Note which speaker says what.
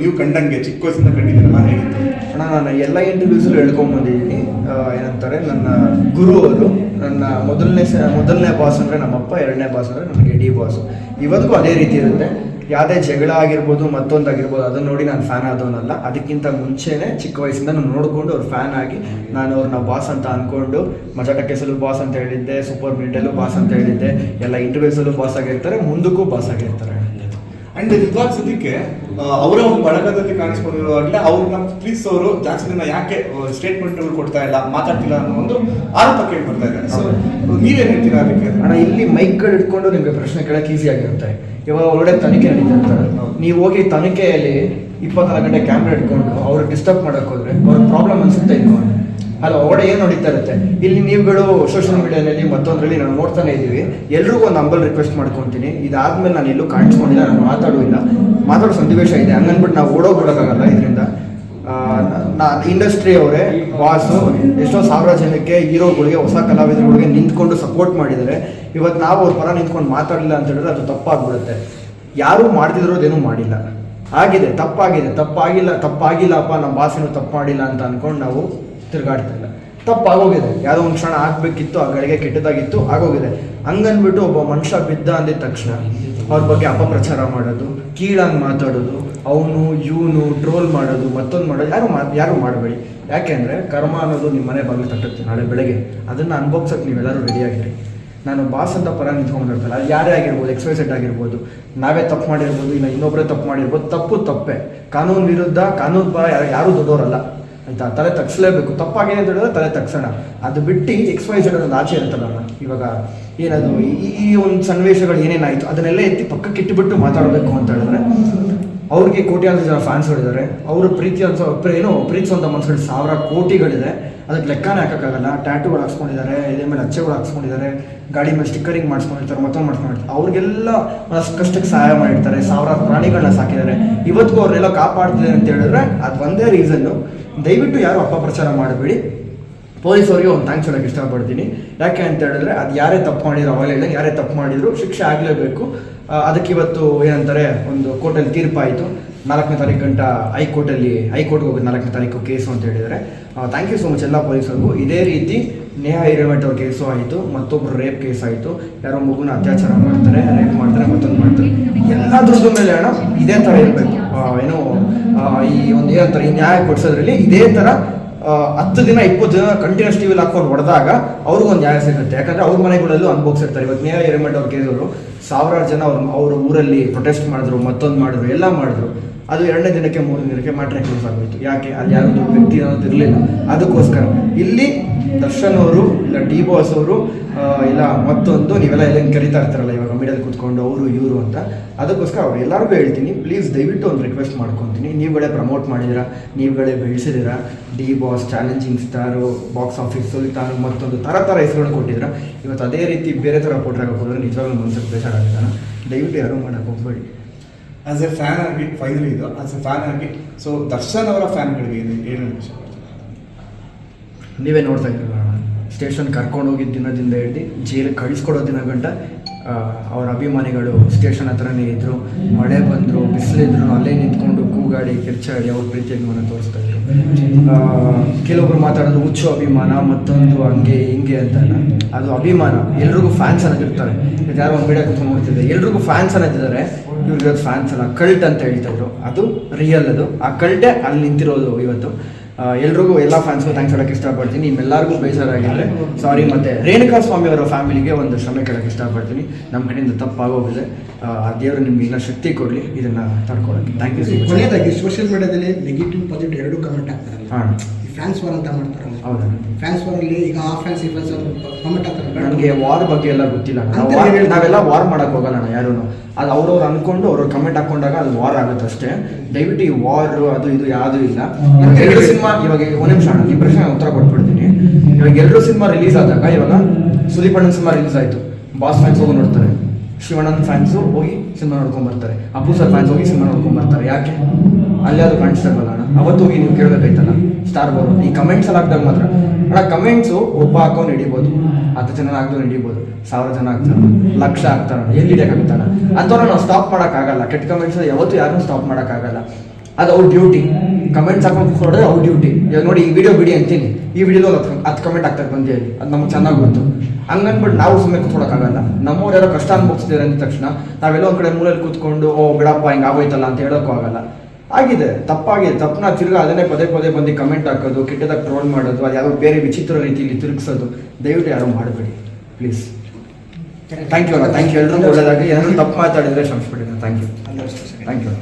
Speaker 1: ನೀವು ಕಂಡಂಗೆ, ಚಿಕ್ಕ ವಯಸ್ಸಿಂದ ಕಂಡಿದ್ದೀರಲ್ಲ ಹೇಗಿತ್ತು
Speaker 2: ಅಣ್ಣ, ನಾನು ಎಲ್ಲ ಇಂಟರ್ವ್ಯೂಸಲ್ಲೂ ಹೇಳ್ಕೊಂಬಂದಿದ್ದೀನಿ ಏನಂತಾರೆ, ನನ್ನ ಗುರು ಅವರು, ನನ್ನ ಮೊದಲನೇ ಮೊದಲನೇ ಬಾಸ್ ಅಂದರೆ ನಮ್ಮಪ್ಪ, ಎರಡನೇ ಬಾಸ್ ಅಂದರೆ ನನಗೆ ಡಿ ಬಾಸ್ ಇವತ್ತಿಗೂ ಅದೇ ರೀತಿ ಇರುತ್ತೆ. ಯಾವುದೇ ಜಗಳ ಆಗಿರ್ಬೋದು ಮತ್ತೊಂದಾಗಿರ್ಬೋದು ಅದನ್ನ ನೋಡಿ ನಾನು ಫ್ಯಾನ್ ಆದವನಲ್ಲ. ಅದಕ್ಕಿಂತ ಮುಂಚೆನೇ ಚಿಕ್ಕ ವಯಸ್ಸಿಂದ ನಾನು ನೋಡಿಕೊಂಡು ಅವ್ರು ಫ್ಯಾನ್ ಆಗಿ ನಾನು ಅವ್ರನ್ನ ಬಾಸ್ ಅಂತ ಅಂದ್ಕೊಂಡು ಮಜಾ ಕೆಸಲು ಬಾಸ್ ಅಂತ ಹೇಳಿದ್ದೆ ಸೂಪರ್ ಮಿಂಟಲ್ಲೂ ಬಾಸ್ ಅಂತ ಹೇಳಿದ್ದೆ, ಎಲ್ಲ ಇಂಟರ್ವ್ಯೂಸಲ್ಲೂ ಬಾಸ್ ಆಗಿರ್ತಾರೆ, ಮುಂದಕ್ಕೂ ಬಾಸ್ ಆಗಿರ್ತಾರೆ.
Speaker 1: ಅಂಡ್ ನಿಜವಾದ ಸದ್ಯಕ್ಕೆ ಅವರ ಒಂದು ಬಳಗದಲ್ಲಿ ಕಾಣಿಸ್ಕೊಂಡಿರುವಾಗಲೇ ಅವ್ರನ್ನ ಪ್ಲೀಸ್ ಅವರು ಜಾಸ್ತಿ ದಿನ ಯಾಕೆ ಸ್ಟೇಟ್ಮೆಂಟ್ ಕೊಡ್ತಾ ಇಲ್ಲ, ಮಾತಾಡ್ತಿಲ್ಲ ಅನ್ನೋ ಒಂದು ಆರೋಪ ಕೇಳಿ ಬರ್ತಾ ಇದೆ ಸೊ ನೀವೇನು ಹೇಳ್ತೀರಾ ಅದಕ್ಕೆ?
Speaker 2: ಅಣ್ಣ, ಇಲ್ಲಿ ಮೈಕ್ಗಳು ಇಟ್ಕೊಂಡು ನಿಮಗೆ ಪ್ರಶ್ನೆ ಕೇಳಕ್ಕೆ ಈಸಿ ಆಗಿರುತ್ತೆ. ಇವಾಗ ಒಳ್ಳೆ ತನಿಖೆ ನಡೀತಾ ಇರ್ತಾರೆ ನೀವು ಹೋಗಿ ತನಿಖೆಯಲ್ಲಿ ಇಪ್ಪತ್ನಾಲ್ಕು ಗಂಟೆ ಕ್ಯಾಮ್ರಾ ಇಟ್ಕೊಂಡು ಅವ್ರಿಗೆ ಡಿಸ್ಟರ್ಬ್ ಮಾಡೋಕ್ಕೆ ಹೋದ್ರೆ ಅವ್ರಿಗೆ ಪ್ರಾಬ್ಲಮ್ ಅನ್ಸುತ್ತೆ ಇಲ್ವಾ? ಅಲ್ಲ ಒಳಗಡೆ ಏನು ನಡೀತಾ ಇರುತ್ತೆ? ಇಲ್ಲಿ ನೀವುಗಳು ಸೋಷಿಯಲ್ ಮೀಡಿಯಾದಲ್ಲಿ ಮತ್ತೊಂದರಲ್ಲಿ ನಾನು ನೋಡ್ತಾನೆ ಇದ್ದೀವಿ. ಎಲ್ರಿಗೂ ಒಂದು ಅಂಬಲ್ ರಿಕ್ವೆಸ್ಟ್ ಮಾಡ್ಕೊತೀನಿ. ಇದಾದ್ಮೇಲೆ ನಾನು ಎಲ್ಲೂ ಕಾಣಿಸ್ಕೊಂಡಿಲ್ಲ, ನಾನು ಮಾತಾಡುವಿಲ್ಲ ಮಾತಾಡೋ ಸನ್ನಿವೇಶ ಇದೆ. ಹಂಗನ್ಬಿಟ್ಟು ನಾವು ಓಡೋಗ್ಬಿಡೋಕ್ಕಾಗಲ್ಲ ಇದರಿಂದ. ನಾ ಇಂಡಸ್ಟ್ರಿ ಅವರೇ ಬಾಸು ಎಷ್ಟೋ ಸಾವಿರ ಜನಕ್ಕೆ, ಹೀರೋಗಳಿಗೆ, ಹೊಸ ಕಲಾವಿದರುಗಳಿಗೆ ನಿಂತ್ಕೊಂಡು ಸಪೋರ್ಟ್ ಮಾಡಿದರೆ ಇವತ್ತು ನಾವು ಅವ್ರ ಪರ ನಿಂತ್ಕೊಂಡು ಮಾತಾಡಲಿಲ್ಲ ಅಂತ ಹೇಳಿದ್ರೆ ಅದು ತಪ್ಪಾಗ್ಬಿಡುತ್ತೆ. ಯಾರೂ ಮಾಡ್ತಿರೋದೇನೂ ಮಾಡಿಲ್ಲ. ಆಗಿದೆ, ತಪ್ಪಾಗಿದೆ. ತಪ್ಪಾಗಿಲ್ಲ, ತಪ್ಪಾಗಿಲ್ಲಪ್ಪ, ನಮ್ಮ ಬಾಸಿನೂ ತಪ್ಪು ಮಾಡಿಲ್ಲ ಅಂತ ಅನ್ಕೊಂಡು ನಾವು ತಿರುಗಾಡ್ತಿಲ್ಲ. ತಪ್ಪಾಗೋಗಿದೆ. ಯಾವುದೋ ಒಂದು ಕ್ಷಣ ಆಗಬೇಕಿತ್ತು, ಆ ಗಳಿಗೆ ಕೆಟ್ಟದಾಗಿತ್ತು, ಆಗೋಗಿದೆ. ಹಂಗನ್ಬಿಟ್ಟು ಒಬ್ಬ ಮನುಷ್ಯ ಬಿದ್ದ ಅಂದಿದ ತಕ್ಷಣ ಅವ್ರ ಬಗ್ಗೆ ಅಪಪ್ರಚಾರ ಮಾಡೋದು, ಕೀಳಾಗಿ ಮಾತಾಡೋದು, ಅವನು, ಇವನು ಟ್ರೋಲ್ ಮಾಡೋದು, ಮತ್ತೊಂದು ಮಾಡೋದು, ಯಾರು ಮಾ, ಯಾರು ಮಾಡಬೇಡಿ. ಯಾಕೆಂದರೆ ಕರ್ಮ ಅನ್ನೋದು ನಿಮ್ಮ ಮನೆ ಬಾಗಿಲು ತಟ್ಟುತ್ತೆ ನಾಳೆ ಬೆಳಗ್ಗೆ. ಅದನ್ನು ಅನ್ಭೋಗ್ಸಕ್ಕೆ ನೀವೆಲ್ಲರೂ ರೆಡಿಯಾಗಿರಿ ನಾನು ಬಾಸ್ ಅಂತ ಪರ ನಿಂತ್ಕೊಂಡಿರ್ತಲ್ಲ ಅದು ಯಾರೇ ಆಗಿರ್ಬೋದು ಎಕ್ಸ್ಪೈಸೆಡ್ ಆಗಿರ್ಬೋದು, ನಾವೇ ತಪ್ಪು ಮಾಡಿರ್ಬೋದು, ಇಲ್ಲ ಇನ್ನೊಬ್ಬರೇ ತಪ್ಪು ಮಾಡಿರ್ಬೋದು, ತಪ್ಪು ತಪ್ಪೇ. ಕಾನೂನು ವಿರುದ್ಧ, ಕಾನೂನು ಪರ ಯಾರು ಯಾರೂ ದೊಡ್ಡವರಲ್ಲ. ಆಯ್ತಾ ತಲೆ ತಗ್ಸ್ಲೇಬೇಕು. ತಪ್ಪಾಗಿದೆ ಅಂತ ಹೇಳಿದ್ರೆ ತಲೆ ತಗ್ಸೋಣ. ಅದು ಬಿಟ್ಟು ಎಕ್ಸ್ವೈಸೆಡ್ ಒಂದು ಆಚೆ ಇರುತ್ತಲ್ಲ. ಇವಾಗ ಏನದು, ಈ ಈ ಒಂದು ಸನ್ನಿವೇಶಗಳು ಏನೇನಾಯಿತು, ಅದನ್ನೆಲ್ಲ ಎತ್ತಿ ಪಕ್ಕಕ್ಕೆ ಇಟ್ಟುಬಿಟ್ಟು ಮಾತಾಡಬೇಕು ಅಂತ ಹೇಳಿದ್ರೆ ಅವ್ರಿಗೆ ಕೋಟ್ಯಾಂತರ ಜನ ಫ್ಯಾನ್ಸ್ಗಳಿದ್ದಾರೆ ಅವರು ಪ್ರೀತಿ ಅನ್ಸ ಏನು ಪ್ರೀತಿಸುವಂಥ ಮನಸ್ಸುಗಳು ಸಾವಿರ ಕೋಟಿಗಳಿದೆ. ಅದಕ್ಕೆ ಲೆಕ್ಕನೇ ಹಾಕೋಕ್ಕಾಗಲ್ಲ. ಟ್ಯಾಟೂಗಳು ಹಾಕ್ಸ್ಕೊಂಡಿದ್ದಾರೆ. ಇದೇ ಮೇಲೆ ಅಚ್ಚೆಗಳು ಹಾಕ್ಸ್ಕೊಂಡಿದ್ದಾರೆ. ಗಾಡಿ ಮೇಲೆ ಸ್ಟಿಕ್ಕರಿಂಗ್ ಮಾಡಿಸ್ಕೊಂಡಿರ್ತಾರೆ. ಮತ್ತೊಂದು ಮಾಡ್ಸ್ಕೊಂಡಿರ್ತಾರೆ. ಅವ್ರಿಗೆಲ್ಲ ಕಷ್ಟಕ್ಕೆ ಸಹಾಯ ಮಾಡಿರ್ತಾರೆ. ಸಾವಿರಾರು ಪ್ರಾಣಿಗಳನ್ನ ಸಾಕಿದ್ದಾರೆ. ಇವತ್ತಿಗೂ ಅವ್ರನ್ನೆಲ್ಲ ಕಾಪಾಡ್ತಿದ್ದಾರೆ ಅಂತ ಹೇಳಿದ್ರೆ ಅದು ಒಂದೇ ರೀಸನ್ನು ದಯವಿಟ್ಟು ಯಾರು ಅಪಪ್ರಚಾರ ಮಾಡಬೇಡಿ. ಪೊಲೀಸರಿಗೆ ಒಂದು ಥ್ಯಾಂಕ್ಸ್ ಹೇಳಕ್ಕೆ ಇಷ್ಟಪಡ್ತೀನಿ. ಯಾಕೆ ಅಂತ ಹೇಳಿದ್ರೆ ಅದು ಯಾರೇ ತಪ್ಪು ಮಾಡಿದ್ರು ಅವಾಗಲೇ ಯಾರೇ ತಪ್ಪು ಮಾಡಿದ್ರು ಶಿಕ್ಷೆ ಆಗಲೇಬೇಕು. ಅದಕ್ಕೆ ಇವತ್ತು ಏನಂತಾರೆ, ಒಂದು ಕೋರ್ಟಲ್ಲಿ ತೀರ್ಪಾಯಿತು. ನಾಲ್ಕನೇ ತಾರೀಕು ಗಂಟ ಹೈಕೋರ್ಟಲ್ಲಿ, ಹೈಕೋರ್ಟ್ಗೆ ಹೋಗೋದು ನಾಲ್ಕನೇ ತಾರೀಕು ಕೇಸು ಅಂತ ಹೇಳಿದರೆ ಥ್ಯಾಂಕ್ ಯು ಸೊ ಮಚ್ ಎಲ್ಲ ಪೊಲೀಸರಿಗೂ. ಇದೇ ರೀತಿ ನೇಹಾ ಹಿರೇಮಠ ಅವ್ರ ಕೇಸು ಆಯಿತು ಮತ್ತೊಬ್ಬರು ರೇಪ್ ಕೇಸ್ ಆಯಿತು. ಯಾರೋ ಮಗುನ ಅತ್ಯಾಚಾರ ಮಾಡ್ತಾರೆ ರೇಪ್ ಮಾಡ್ತಾರೆ, ಮತ್ತೊಂದು ಮಾಡ್ತಾರೆ. ಎಲ್ಲದ್ರದ್ದು ಮೇಲೆ ಅಣ್ಣ, ಇದೇ ಥರ ಇರಬೇಕು. ಏನು ಈ ಒಂದು ಏನಂತಾರೆ, ಈ ನ್ಯಾಯ ಕೊಡಿಸೋದ್ರಲ್ಲಿ ಇದೇ ಥರ ಹತ್ತು ದಿನ, ಇಪ್ಪತ್ತು ದಿನ ಕಂಟಿನ್ಯೂಸ್ ಟಿವಿಲಿ ಹಾಕೊಂಡು ಹೊಡೆದಾಗ ಅವ್ರಿಗೊಂದು ನ್ಯಾಯ ಸಿಗುತ್ತೆ. ಯಾಕಂದ್ರೆ ಅವ್ರ ಮನೆಗಳಲ್ಲೂ ಅನುಭವಿಸಿರ್ತಾರೆ ಇವತ್ತು ನೇರ ಹಿರೇಮಠ ಅವ್ರ ಕೇಳಿದ್ರು, ಸಾವಿರಾರು ಜನ ಅವ್ರ ಅವ್ರ ಊರಲ್ಲಿ ಪ್ರೊಟೆಸ್ಟ್ ಮಾಡಿದ್ರು, ಮತ್ತೊಂದು ಮಾಡಿದ್ರು, ಎಲ್ಲ ಮಾಡಿದ್ರು. ಅದು ಎರಡನೇ ದಿನಕ್ಕೆ, ಮೂರನೇ ದಿನಕ್ಕೆ ಮಾತ್ರ ಕ್ಲೋಸ್ ಆಗೋಯ್ತು. ಯಾಕೆ? ಅಲ್ಲಿ ಯಾರೊಂದು ವ್ಯಕ್ತಿ ಅನ್ನೋದು ಇರಲಿಲ್ಲ. ಅದಕ್ಕೋಸ್ಕರ. ಇಲ್ಲಿ ದರ್ಶನ್ ಅವರು, ಇಲ್ಲ ಡಿ ಬಾಸ್ ಅವರು ಇಲ್ಲ ಮತ್ತೊಂದು, ನೀವೆಲ್ಲ ಎಲ್ಲ ಕರಿತಾ ಇರ್ತಾರಲ್ಲ ಇವಾಗ ಮೀಡಿಯಲ್ಲಿ ಕೂತ್ಕೊಂಡು, ಅವರು, ಇವರು ಅಂತ. ಅದಕ್ಕೋಸ್ಕರ ಅವ್ರು ಎಲ್ಲರಿಗೂ ಹೇಳ್ತೀನಿ ಪ್ಲೀಸ್ ದಯವಿಟ್ಟು ಒಂದು ರಿಕ್ವೆಸ್ಟ್ ಮಾಡ್ಕೊತೀನಿ. ನೀವುಗಳೇ ಪ್ರಮೋಟ್ ಮಾಡಿದ್ದೀರಾ? ನೀವುಗಳೇ ಬೆಳೆಸಿದ್ದೀರಾ? D boss challenging star box office Sultan, ಮತ್ತೊಂದು ಥರ ಥರ ಹೆಸರುಗಳು ಕೊಟ್ಟಿದ್ದೀರಾ? ಇವತ್ತು ಅದೇ ರೀತಿ ಬೇರೆ ಥರ ಕೊಟ್ಟರೆ ಹೋದ್ರೆ ನಿಜವಾಗ್ಲೂ ಮನಸ್ಸಿಗೆ ಬೇಜಾರಾಗಿದ್ದಾನೆ ದಯವಿಟ್ಟು ಯಾರೂ ಮಾಡೋಕ್ಕೆ ಹೋಗ್ಬೇಡಿ.
Speaker 1: ಆಸ್ ಎ ಫ್ಯಾನ್ ಆಗಿ ಫೈನಲಿ ಇದು ಆಸ್ ಎ ಫ್ಯಾನ್ ಆಗಿ ಸೊ ದರ್ಶನ್ ಅವರ ಫ್ಯಾನ್ಗಳಿಗೆ ಏನು
Speaker 2: ನೀವೇ ನೋಡ್ತಾ ಇದ್ದೀರಲ್ಲ ಸ್ಟೇಷನ್ ಕರ್ಕೊಂಡು ಹೋಗಿದ್ದ ದಿನದಿಂದ ಹಿಡ್ದು, ಜೈಲಿಗೆ ಕಳಿಸ್ಕೊಡೋ ದಿನ ಗಂಟ ಅವ್ರ ಅಭಿಮಾನಿಗಳು ಸ್ಟೇಷನ್ ಹತ್ರನೇ ಇದ್ದರು ಮಳೆ ಬಂದರು, ಬಿಸಿಲಿದ್ರು, ಅಲ್ಲೇ ನಿಂತ್ಕೊಂಡು ಕೂಗಾಡಿ, ಕಿರ್ಚಾಡಿ ಅವ್ರ ಪ್ರೀತಿ ಅಭಿಮಾನ ತೋರಿಸ್ತಾ ಇದ್ರು. ಕೆಲವೊಬ್ರು ಮಾತಾಡೋದು ಹುಚ್ಚು ಅಭಿಮಾನ, ಮತ್ತೊಂದು ಹಂಗೆ ಹಿಂಗೆ ಅಂತ ಅದು ಅಭಿಮಾನ. ಎಲ್ರಿಗೂ ಫ್ಯಾನ್ಸ್ ಅನ್ನೋದಿರ್ತಾರೆ. ಯಾರೋ ಒಂದು ಮೀಡಿಯಾ ಕೂತ್ಕೊಂಡು ನೋಡ್ತಿದ್ದೆ. ಎಲ್ರಿಗೂ ಫ್ಯಾನ್ಸ್ ಅನ್ನೋದಿದ್ದಾರೆ. ಇವ್ರಿಗೆ ಫ್ಯಾನ್ಸ್ ಅಲ್ಲ ಕಲ್ಟ್ ಅಂತ ಹೇಳ್ತಾ ಇದ್ರು. ಅದು ರಿಯಲ್ ಅದು. ಆ ಕಲ್ಟೆ ಅಲ್ಲಿ ನಿಂತಿರೋದು ಇವತ್ತು. ಎಲ್ರಿಗೂ ಎಲ್ಲ ಫ್ಯಾನ್ಸ್ಗೂ ಥ್ಯಾಂಕ್ಸ್ ಹೇಳಕ್ಕೆ ಇಷ್ಟಪಡ್ತೀನಿ. ನಿಮ್ಮೆಲ್ಲರಿಗೂ ಬೇಜಾರಾಗಿದ್ರೆ ಸಾರಿ ಮತ್ತೆ ರೇಣುಕಾ ಸ್ವಾಮಿ ಅವರ ಫ್ಯಾಮಿಲಿಗೆ ಒಂದು ಶ್ರಮೆ ಕೇಳಕ್ಕೆ ಇಷ್ಟಪಡ್ತೀನಿ. ನಮ್ಮ ಕಡೆಯಿಂದ ತಪ್ಪಾಗೋಗಿದೆ. ಆ ದೇವರು ನಿಮ್ಗೆ ಇನ್ನೂ ಶಕ್ತಿ ಕೊಡಲಿ. ಇದನ್ನ ತಡ್ಕೊಳ್ಳೋಕ್ಕೆ ಥ್ಯಾಂಕ್ ಯು ಸೊ ಮಚ್
Speaker 3: ಕೊನೆಯದಾಗಿ ಸೋಷಿಯಲ್ ಮೀಡಿಯಾದಲ್ಲಿ ನೆಗೆಟಿವ್ ಪಾಸಿಟಿವ್ ಎರಡೂ ಕಮೆಂಟ್ ಆಗ್ತಾರೆ
Speaker 2: ಹಾಂ.
Speaker 3: ಫ್ಯಾನ್ಸ್ ವಾರ್ ಅಂತ ಮಾಡ್ತಾರೆ.
Speaker 2: ಹೌದಾ?
Speaker 3: ಫ್ಯಾನ್ಸ್ ಅಲ್ಲಿ ಈಗ ಆ ಫ್ಯಾನ್ಸ್ ಈ ಫ್ಯಾನ್ಸ್ ಕಮೆಂಟ್ ಆಗ್ತಾರೆ
Speaker 2: ನನಗೆ ವಾರ್ ಬಗ್ಗೆ ಎಲ್ಲ ಗೊತ್ತಿಲ್ಲ. ಅಣ್ಣ. ನಾವೆಲ್ಲ ವಾರ್ ಮಾಡಕ್ ಹೋಗಲ್ಲ ಅಣ್ಣ ಯಾರು ಅದು ಅವ್ರವ್ರು ಅನ್ಕೊಂಡು ಅವ್ರ ಕಮೆಂಟ್ ಹಾಕೊಂಡಾಗ ಅದು ವಾರ್ ಆಗುತ್ತೆ ಅಷ್ಟೇ ದಯವಿಟ್ಟು ಈ ವಾರ್ ಅದು ಇದು ಯಾವುದು ಇಲ್ಲ. ಎರಡು ಸಿನಿಮಾ ಇವಾಗ ಒಂದು ನಿಮಿಷ ಅಣ್ಣ ಪ್ರಶ್ನೆ ಉತ್ತರ ಕೊಟ್ಬಿಡ್ತೀನಿ. ಇವಾಗ ಎರಡು ಸಿನಿಮಾ ರಿಲೀಸ್ ಆದಾಗ ಇವಾಗ ಸುದೀಪ್ ಅಣ್ಣನ ಸಿನಿಮಾ ರಿಲೀಸ್ ಆಯ್ತು. ಬಾಸ್ ಫ್ಯಾನ್ಸ್ ಹೋಗಿ ನೋಡ್ತಾರೆ. ಶಿವಣ್ಣನ ಫ್ಯಾನ್ಸು ಹೋಗಿ ಸಿನಿಮಾ ನೋಡ್ಕೊಂಡ್ ಬರ್ತಾರೆ. ಅಪ್ಪು ಸರ್ ಫ್ಯಾನ್ಸ್ ಹೋಗಿ ಸಿನಿಮಾ ನೋಡ್ಕೊಂಡ್ ಬರ್ತಾರೆ. ಯಾಕೆ? ಅಲ್ಲಿ ಅದು ಕಾಣಿಸ್ತಾ ಅವತ್ತು ಹೋಗಿ ನೀವು ಕೇಳಬೇಕಾಯ್ತಲ್ಲ? ಸ್ಟಾರ್ ಬೋರ್ ಈ ಕಮೆಂಟ್ಸ್ ಎಲ್ಲ ಹಾಕ್ದಾಗ ಮಾತ್ರ. ಅಣ್ಣ ಕಮೆಂಟ್ಸು ಒಬ್ಬ ಹಾಕೋನ್ ಹಿಡಿಬೋದು. ಹತ್ತು ಜನ ಹಾಕ್ದವ್ರು ಹಿಡಿಬೋದು. ಸಾವಿರ ಜನ ಆಗ್ತಾರೆ ಲಕ್ಷ ಆಗ್ತಾರ ಎಲ್ಲಿ ಹಿಡಿಯೋಕ್ಕಾಗುತ್ತಣ್ಣ ಅಂಥವ್ರನ್ನ ನಾವು ಸ್ಟಾಪ್ ಮಾಡೋಕ್ಕಾಗಲ್ಲ. ಕೆಟ್ಟ ಕಮೆಂಟ್ಸ್ ಯಾವತ್ತೂ ಯಾರನ್ನೂ ಸ್ಟಾಪ್ ಮಾಡೋಕ್ಕಾಗಲ್ಲ. ಅದು ಅವ್ರ ಡ್ಯೂಟಿ ಕಮೆಂಟ್ಸ್ ಹಾಕೊಂಡು ಕೂತ್ಕೊಂಡ್ರೆ ಅವ್ರ ಡ್ಯೂಟಿ ಇವಾಗ ನೋಡಿ ಈ ವಿಡಿಯೋ ಬಿಡಿ ಅಂತೀನಿ. ಈ ವಿಡಿಯೋದಲ್ಲಿ ಹತ್ತು ಹತ್ತು ಕಮೆಂಟ್ ಆಗ್ತಾರೆ ಬಂದು ಹೇಳಿ. ಅದು ನಮ್ಗೆ ಚೆನ್ನಾಗಿ ಗೊತ್ತು. ಹಂಗನ್ಬಿಟ್ಟು ನಾವು ಸುಮ್ಮನೆ ಕೂತ್ಕೊಳಕ್ಕಾಗಲ್ಲ. ನಮ್ಮವ್ರು ಯಾರೋ ಕಷ್ಟ ಅನ್ಭವಿಸ್ತಿದ್ದಾರೆ ಅಂದ ತಕ್ಷಣ ನಾವೆಲ್ಲೋ ಒಂದು ಕಡೆ ಮೂಲೆಯಲ್ಲಿ ಕೂತ್ಕೊಂಡು ಓ ಬಿಡಪ್ಪ ಹಿಂಗೆ ಆಗೋಯ್ತಲ್ಲ ಅಂತ ಹೇಳೋಕ್ಕೂ ಆಗಲ್ಲ. ಆಗಿದೆ. ತಪ್ಪಾಗಿದೆ. ತಪ್ಪನ್ನ ತಿರ್ಗಾ ಅದನ್ನೇ ಪದೇ ಪದೇ ಬಂದು ಕಮೆಂಟ್ ಹಾಕೋದು ಕೆಟ್ಟದಾಗ ಟ್ರೋಲ್ ಮಾಡೋದು ಅದು ಯಾವುದೋ ಬೇರೆ ವಿಚಿತ್ರ ರೀತಿಯಲ್ಲಿ ತಿರುಗಿಸೋದು. ದಯವಿಟ್ಟು ಯಾರು ಮಾಡಬೇಡಿ. ಪ್ಲೀಸ್ ಥ್ಯಾಂಕ್ ಯು ಅಲ್ಲ. ಥ್ಯಾಂಕ್ ಯು ಎಲ್ಲರೂ ಒಳ್ಳೆಯದಾಗಿ ಏನಾದರೂ ತಪ್ಪು ಮಾತಾಡಿದರೆ ಕ್ಷಮಿಸ್ಬಿಡಿ. Thank you thank you